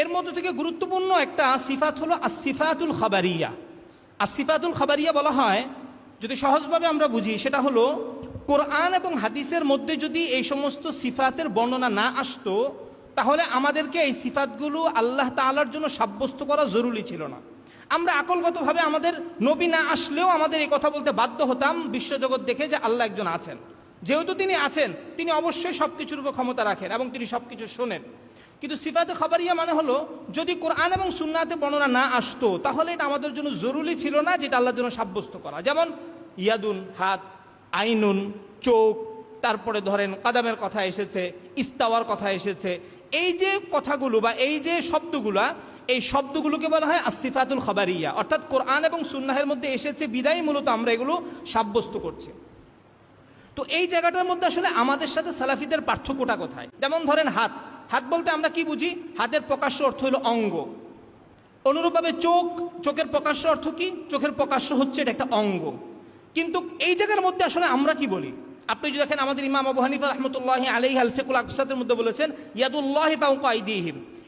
এর মধ্যে থেকে গুরুত্বপূর্ণ একটা সিফাত হলো আসিফাতুল খাবারিয়া। আসিফাতুল খাবারিয়া বলা হয়, যদি সহজভাবে আমরা বুঝি, সেটা হলো কোরআন এবং হাদিসের মধ্যে যদি এই সমস্ত সিফাতের বর্ণনা না আসতো, তাহলে আমাদেরকে এই সিফাতগুলো আল্লাহ তাআলার জন্য সাব্যস্ত করা জরুরি ছিল না। আমরা আকলগতভাবে আমাদের নবী না আসলেও আমাদের এই কথা বলতে বাধ্য হতাম, বিশ্বজগৎ দেখে যে আল্লাহ একজন আছেন। যেহেতু তিনি আছেন, তিনি অবশ্যই সব কিছুর উপর ক্ষমতা রাখেন এবং তিনি সব কিছু শোনেন। কিন্তু সিফাতে খবরিয়া মানে হলো, যদি কোরআন এবং সুন্নাতে বর্ণনা না আসতো, তাহলে এটা আমাদের জন্য জরুরি ছিল না যেটা আল্লাহর জন্য সাব্যস্ত করা। যেমন ইয়াদুন, হাত, আইনুন, চোখ, তারপরে ধরেন কাদামের কথা এসেছে, ইস্তাওয়ার কথা এসেছে। এই যে কথাগুলো বা এই যে শব্দগুলা, এই শব্দগুলোকে বলা হয় আসিফাতুল খবরিয়া। অর্থাৎ কোরআন এবং সুন্নাহের মধ্যে এসেছে বিদায়, মূলত আমরা এগুলো সাব্যস্ত করছি। তো এই জায়গাটার মধ্যে আসলে আমাদের সাথে সালাফিদের পার্থক্যটা কোথায়? যেমন ধরেন হাত। হাত বলতে আমরা কি বুঝি? হাতের প্রকাশ্য অর্থ হলো অঙ্গ। অনুরূপভাবে চোখ, চোখের প্রকাশ্য অর্থ কি? চোখের প্রকাশ্য হচ্ছে এটা একটা অঙ্গ। কিন্তু এই জায়গার মধ্যে আসলে আমরা কি বলি? আপনি যদি দেখেন আমাদের ইমাম আবু হানিফা রহমতুল্লাহ আলাইহি আলফিকুল আকসাদের মধ্যে বলেছেন, ইয়াদুল্লাহ ফাউকা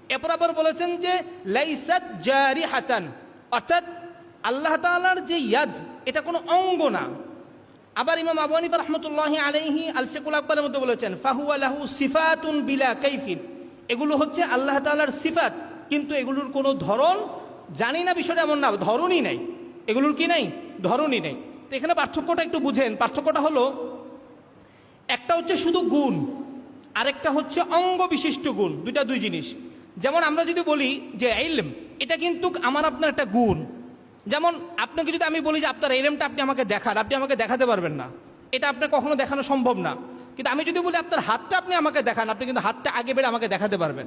এরপর আবার বলেছেন যে, লাইসাত জারি হাতান অর্থাৎ আল্লাহ তাআলার যে ইয়াদ, এটা কোনো অঙ্গ না। আবার ইমাম আবু রহমতুল্লাহ আলাইহি আলফিকুল আকবরের মধ্যে বলেছেন, ফাহুয়া লাহু সিফাতুন বিলা কাইফিন। এগুলো হচ্ছে আল্লাহ তাআলার সিফাত, কিন্তু এগুলোর কোনো ধরন জানি না, বিষয়টা এমন না, ধরনই নাই। এগুলোর কি নাই? ধরনই নেই। তো এখানে পার্থক্যটা একটু বুঝেন। পার্থক্যটা হলো, একটা হচ্ছে শুধু গুণ, আরেকটা হচ্ছে অঙ্গ বিশিষ্ট গুণ, দুইটা দুই জিনিস। যেমন আমরা যদি বলি যে এলম এটা কিন্তু আমার আপনার একটা গুণ। যেমন আপনাকে যদি আমি বলি যে আপনার এলমটা আপনি আমাকে দেখান, আপনি আমাকে দেখাতে পারবেন না। এটা আপনার কখনো দেখানো সম্ভব না। কিন্তু আমি যদি বলি আপনার হাতটা আপনি আমাকে দেখান, আপনি কিন্তু হাতটা আগে বেড়ে আমাকে দেখাতে পারবেন।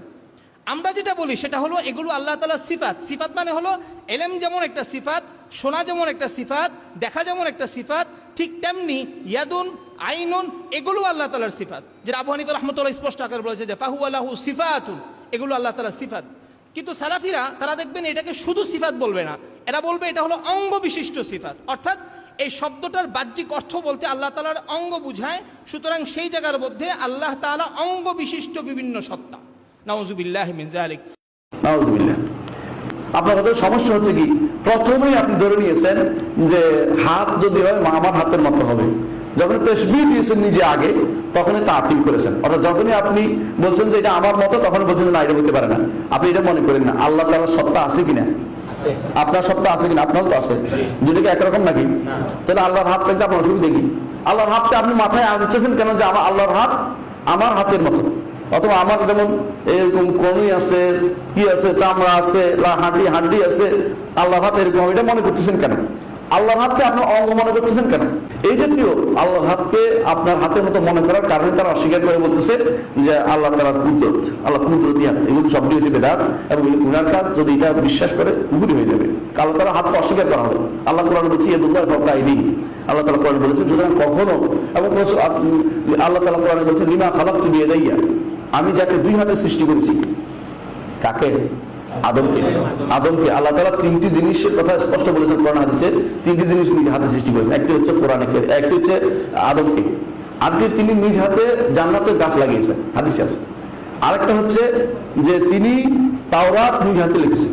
আমরা যেটা বলি সেটা হলো এগুলো আল্লাহ তালার সিফাত। সিফাত মানে হলো এলেম যেমন একটা সিফাত শোনা যেমন একটা সিফাত, দেখা যেমন একটা সিফাত, ঠিক তেমনি ইয়াদুন, আইনুন, এগুলো আল্লাহ তালার সিফাত। যেটা আবু রহমতুল্লাহ স্পষ্ট আকার বলেছে যে ফাহু আল্লাহু সিফাতুন, এগুলো আল্লাহ তালার সিফাত। কিন্তু সালাফিরা, তারা দেখবেন এটাকে শুধু সিফাত বলবে না। এরা বলবে এটা হলো অঙ্গ বিশিষ্ট সিফাত। অর্থাৎ এই শব্দটার বাহ্যিক অর্থ বলতে আল্লাহ তালার অঙ্গ বুঝায়, সুতরাং সেই জায়গার মধ্যে আল্লাহ তাআলা অঙ্গ বিশিষ্ট বিভিন্ন সত্তা। নাউজুবিল্লাহ। আপনার কথা সমস্যা হচ্ছে কি? প্রথমেই আপনি ধরে নিয়েছেন যে হাত যদি হয়, আমার হাতের মতো হবে। যখন তসবি দিয়েছেন নিজে আগে তখনই তা আতিল করেছেন। অর্থাৎ যখনই আপনি বলছেন যে এটা আমার মতো তখন বলছেন না এটা হতে পারে না। আপনি এটা মনে করেন না। আল্লাহ তাআলার সত্তা আছে কিনা? আপনার সত্তা আছে কিনা? আপনার তো আছে। দুটো কি একরকম নাকি? তাহলে আল্লাহর হাত পেতে আপনার অসুবিধা কি আল্লাহর হাতটা আপনি মাথায় আনতেছেন কেন যে আমার আল্লাহর হাত আমার হাতের মতো? অথবা আমার যেমন এরকম কনুই আছে কি আছে চামড়া আছে বা হাড্ডি হাড্ডি আছে আল্লাহর হাত এরকম এটা মনে করতেছেন কেন? আল্লাহর হাতকে আপনার অঙ্গ মনে করতেছেন কেন? এই জাতীয় আল্লাহর হাতকে আপনার হাতের মতো মনে করার কারণে তারা অস্বীকার করে বলতেছে যে আল্লাহ তালার কুদরত, আল্লাহ কুদরতি হাত। এগুলো সবটি হচ্ছে বেদাত এবং গুনার কাজ। যদি এটা বিশ্বাস করে উগুরি হয়ে যাবে। আল্লাহ তারা হাতকে অস্বীকার করা হবে আল্লাহ কোরআন বলছি এ দুর্গা ভক্তা আইনি আল্লাহ তালা কোরআন বলেছেন, সুতরাং কখনো এবং আল্লাহ তালা কোরআনে বলছেন, লিমা খালাক তু দিয়ে দেইয়া আমি যাকে দুই হাতে সৃষ্টি করেছি, কাকে? আদমকে। আদমকে আল্লাহ তালা তিনটি জিনিসের কথা স্পষ্ট বলেছেন কোরআন হাদিসে। তিনটি জিনিস নিজ হাতে সৃষ্টি করেছেন। একটি হচ্ছে কোরআনকে একটি হচ্ছে আদমকে। আজকে তিনি নিজ হাতে জান্নাতের গাছ লাগিয়েছেন। হাদিসে আছে। আরেকটা হচ্ছে যে তিনি তাওরাত নিজ হাতে লিখেছেন।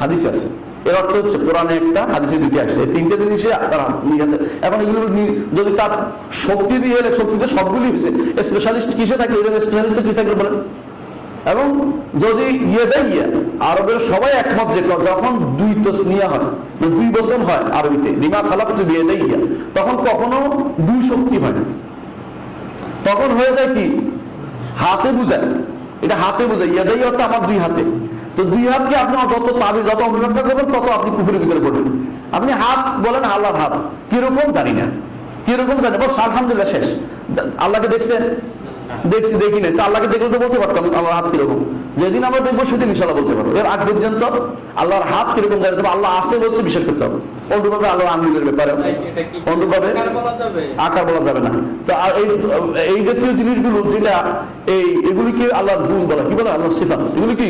হাদিসে আছে। এর অর্থ হচ্ছে কোরআনে একটা, হাদিসে দুটি আসছে। এই তিনটে জিনিসে তার নিজ হাতে এখন এগুলো যদি তার শক্তি দিয়ে শক্তিতে সবগুলি হয়েছে স্পেশালিস্ট কিসে থাকলে এরকম স্পেশালিস্ট কিসে থাকলে বলেন? এবং যদি ইয়ে দেয় ইয়ে, আরবের সবাই একমত যে যখন দুই তসনিয়া হয় মানে দুই বছর হয় আরবিতে রিমা খালাপ তো বিয়ে দেয় ইয়া, তখন কখনো দুই শক্তি হয় না। তখন হয়ে যায় কি? হাতে বুঝায়। এটা হাতে বুঝায়। ইয়াদাই অর্থ আমার দুই হাতে। তো দুই হাতকে আপনি যত তাবি যত অনুরক্ষা করবেন তত আপনি কুফুরের ভিতরে পড়বেন। আপনি হাত বলেন আল্লাহর হাত। কীরকম জানি না। কীরকম জানি বস আলহামদুলিল্লাহ শেষ। আল্লাহকে দেখছেন? দেখছি, দেখি না তো আল্লাহকে দেখলে তো বলতে পারতাম, আল্লাহর হাত কীরকম। যেদিন আমরা দেখব সেদিন ইনশাল্লাহ বলতে পারব। এর আগ পর্যন্ত আল্লাহর হাত কীরকম জানি, তবে আল্লাহ আছে বলছে, বিশ্বাস করতে হবে। অনুরূপভাবে ব্যাপারে অনুরূপভাবে আকার বলা যাবে? না। তো এই এই জাতীয় জিনিসগুলো যেটা এই এগুলিকে আল্লাহর গুণ বলা কি বলে? আল্লাহ সিফাত। এগুলি কি?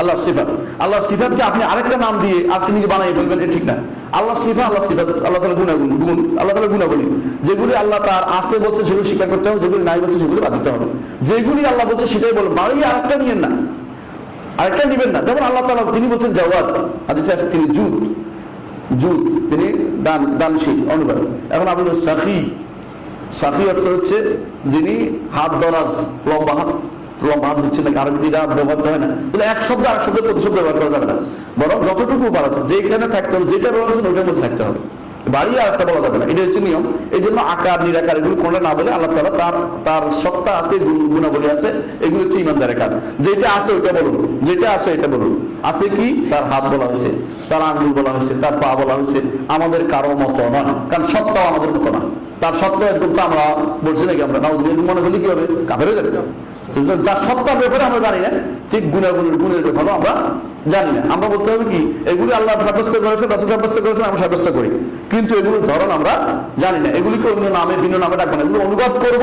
আল্লাহ সিফাত। আল্লাহ সিফাতকে আপনি আরেকটা নাম দিয়ে আপনি নিজে বানাই বলবেন এটা ঠিক না। আল্লাহ সিফা আল্লাহ সিফাত আল্লাহ তালা গুণাগুণ গুণ আল্লাহ তালা গুণাবলী। যেগুলি আল্লাহ তার আছে বলছে সেগুলি স্বীকার করতে হবে যেগুলি নাই বলছে সেগুলি বাদ দিতে হবে। যেগুলি আল্লাহ বলছে সেটাই বলুন। বাড়ি আরেকটা নিয়েন না। আরেকটা নিবেন না। যেমন আল্লাহ তালা তিনি বলছেন জাওয়াদ হাদিসে আছে তিনি জুত জুত তিনি দান, দানশীল অনুবাদ এখন আপনি সাফি সাফি অর্থ হচ্ছে যিনি হাত দরাজ, লম্বা হাত লম্বা হাত হচ্ছে না আরবিতে ব্যবহার তো হয় না। তাহলে এক শব্দ আর শব্দের প্রতিশব্দ ব্যবহার করা যাবে না। বরং যতটুকু পারা আছে, যেখানে থাকতে হবে, যেটা ব্যবহার করছেন, ওইটার মধ্যে থাকতে হবে। বাড়ি আর একটা বলা যাবে না। এটা হচ্ছে নিয়ম। এই জন্য আকার, নিরাকার, এগুলো কোনটা না বলে আল্লাহ তালা তার তার সত্তা আছে গুণাবলী আছে, এগুলো হচ্ছে ইমানদারের কাজ। যেটা আছে ওইটা বলুন। যেটা আছে এটা বলুন। আছে কি? তার হাত বলা হয়েছে, তার আঙ্গুল বলা হয়েছে, তার পা বলা হয়েছে। আমাদের কারও মতো নয়। কারণ সত্তাও আমাদের মতো না। তার সত্ত্বেও একদম চামড়া বলছি নাকি আমরা? নাউজ মনে করলে কি হবে? কাফের হয়ে যাবে। যার সত্তার ব্যাপারে আমরা জানি না। ঠিক গুণাগুণের, গুণের ব্যাপারেও আমরা জানি না। আমরা বলতে হবে কি, এগুলি আল্লাহ সাব্যস্ত করেছে রাসূল সাব্যস্ত করেছেন আমরা সাব্যস্ত করি। কিন্তু এগুলোর ধরন আমরা জানি না। এগুলিকে অন্য নামে, ভিন্ন নামে ডাকবো না। এগুলো অনুবাদ করব।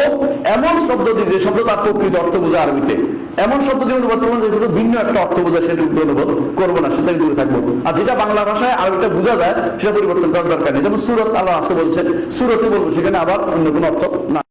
এমন শব্দ দিয়ে যে শব্দ তার প্রকৃত অর্থ বোঝা আরবিতে। এমন শব্দ দিয়ে অনুবাদ করব যেগুলো ভিন্ন একটা অর্থ বোঝা, সেটা অনুবাদ করব না, সেটা দূরে থাকব। আর যেটা বাংলা ভাষায় আরবিটা বোঝা যায়, সেটা পরিবর্তন করার দরকার নেই। যেমন সুরত আল্লাহ আসে বলছে সুরতে বলব, সেখানে আবার অন্য কোনো অর্থ না।